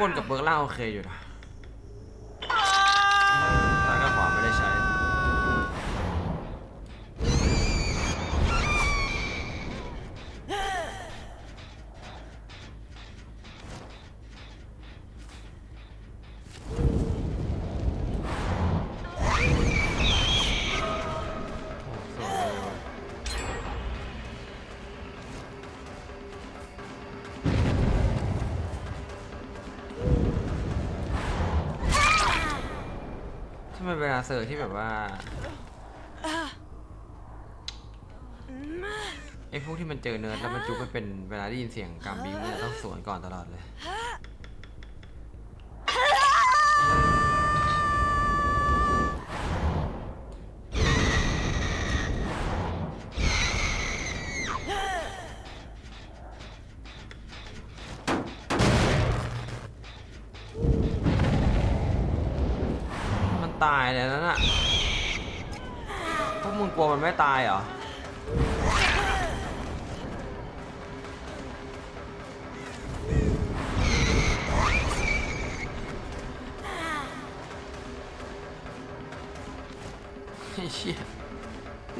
บนกับเบื้องล่างโอเคอยู่นะ ทำไมเวลาเสิร์ชที่แบบว่าไอ้พวกที่มันเจอเนิร์ดแล้วมันจุกไปเป็นเวลาได้ยินเสียงกามบิงเนี่ยต้องสวนก่อนตลอดเลยายเลยนั่นอะพวกมึงกลัวมันไม่ตายเหรอ ไอ้เชี่ย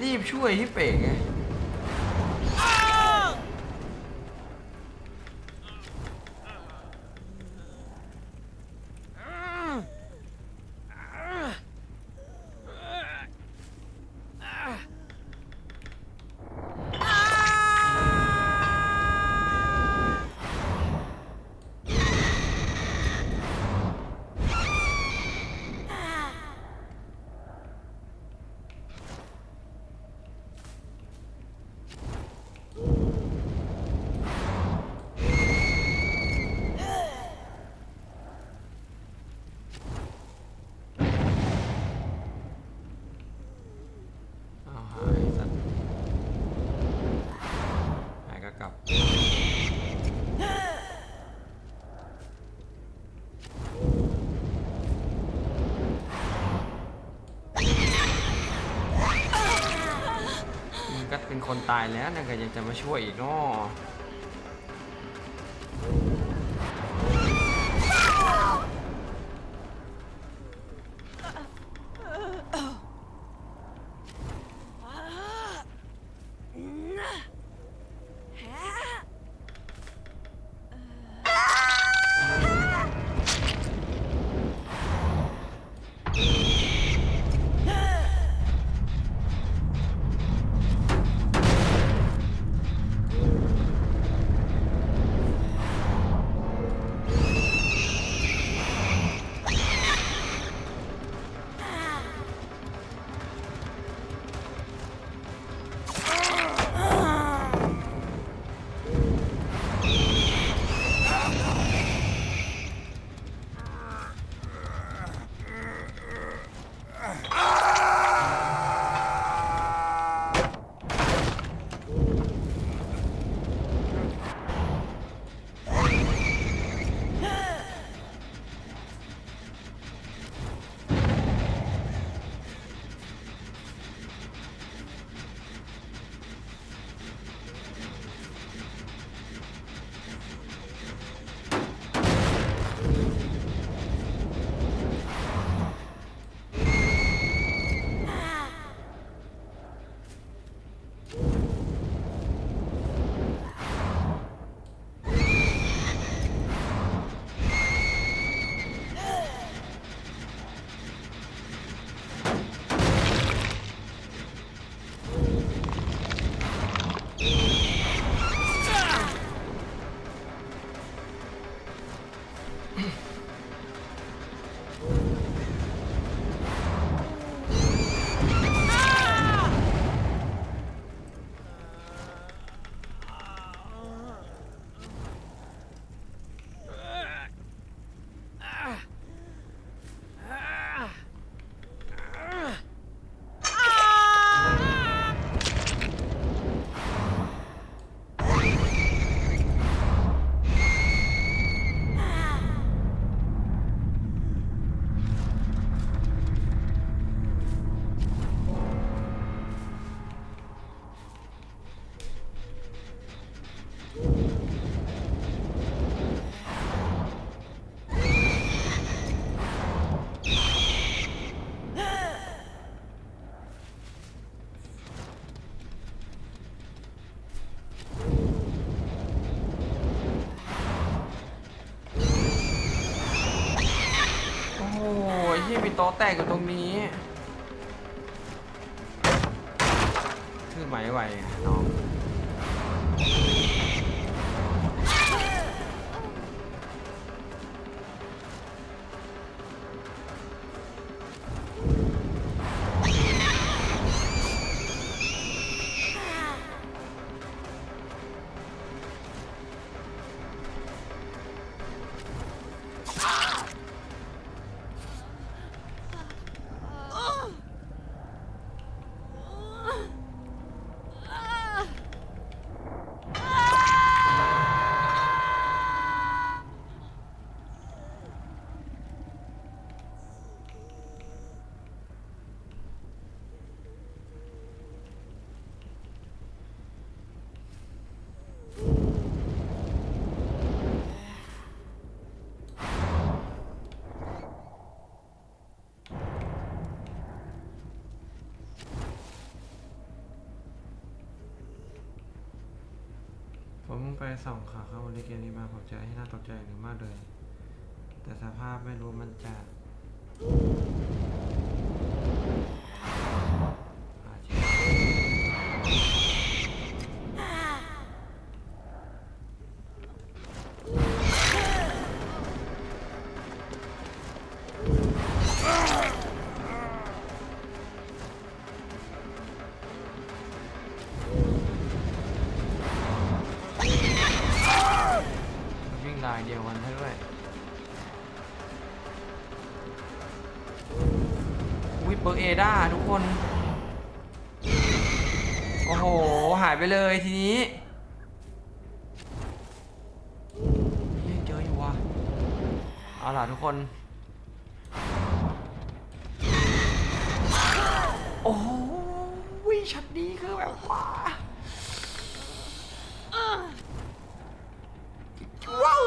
รีบช่วยที่เป๋งไง เอาหายสัตว์หายก็กลับ มึงก็เป็นคนตายแล้วนั่นก็ยังจะมาช่วยอีกเนาะ โต๊ะแตกอยู่ตรงนี้คือไหมไหวน้อง มุ่งไปส่องขาเข้าวันเกมนี้มาผมจะให้น่าตกใจหนึ่งมากเลย แต่สภาพไม่รู้มันจะ เปอร์เอด้าทุกคน โอ้โห หายไปเลยทีนี้เฮ้ยเจออยู่ว่ะ เอาล่ะทุกคน โอ้โหช็อตนี้คือแบบว่าว้าว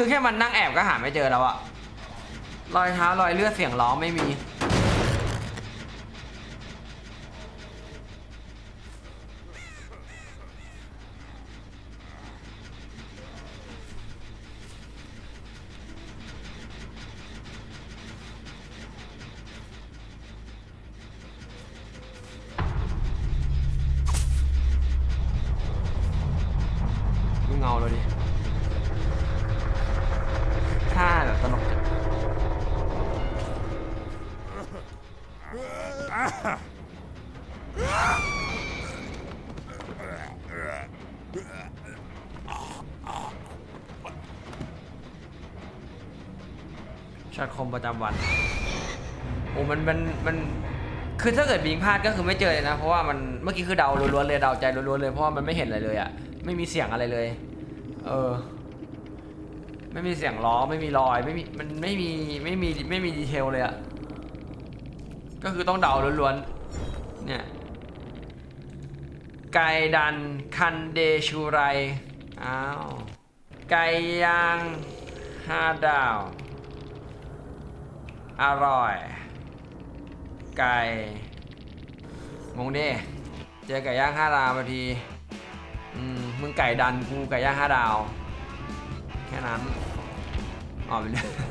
คือแค่มันนั่งแอบก็หาไม่เจอแล้วอะรอยเท้ารอยเลือดเสียงร้องไม่มี ช็อตคมประจำวัน โอ้มันมันมัน คือถ้าเกิดบิงพลาดก็คือไม่เจอเลยนะ เพราะว่ามันเมื่อกี้คือเดาล้วนๆเลยเดาใจล้วนๆเลยเพราะว่ามันไม่เห็นอะไรเลยอะไม่มีเสียงอะไรเลย เออ ไม่มีเสียงล้อไม่มีรอยไม่มีมันไม่มีไม่มีไม่มีดีเทลเลยอะ ก็คือต้องเดาล้วนๆ เนี่ย ไก่ดัน คันเดชูไร อ้าว ไก่ย่างห้าดาว อร่อย ไก่ งงดิ เจอไก่ย่างห้าดาวมาทีอืมมึงไก่ดันกูไก่ย่างห้าดาว แค่นั้นออกไปเลย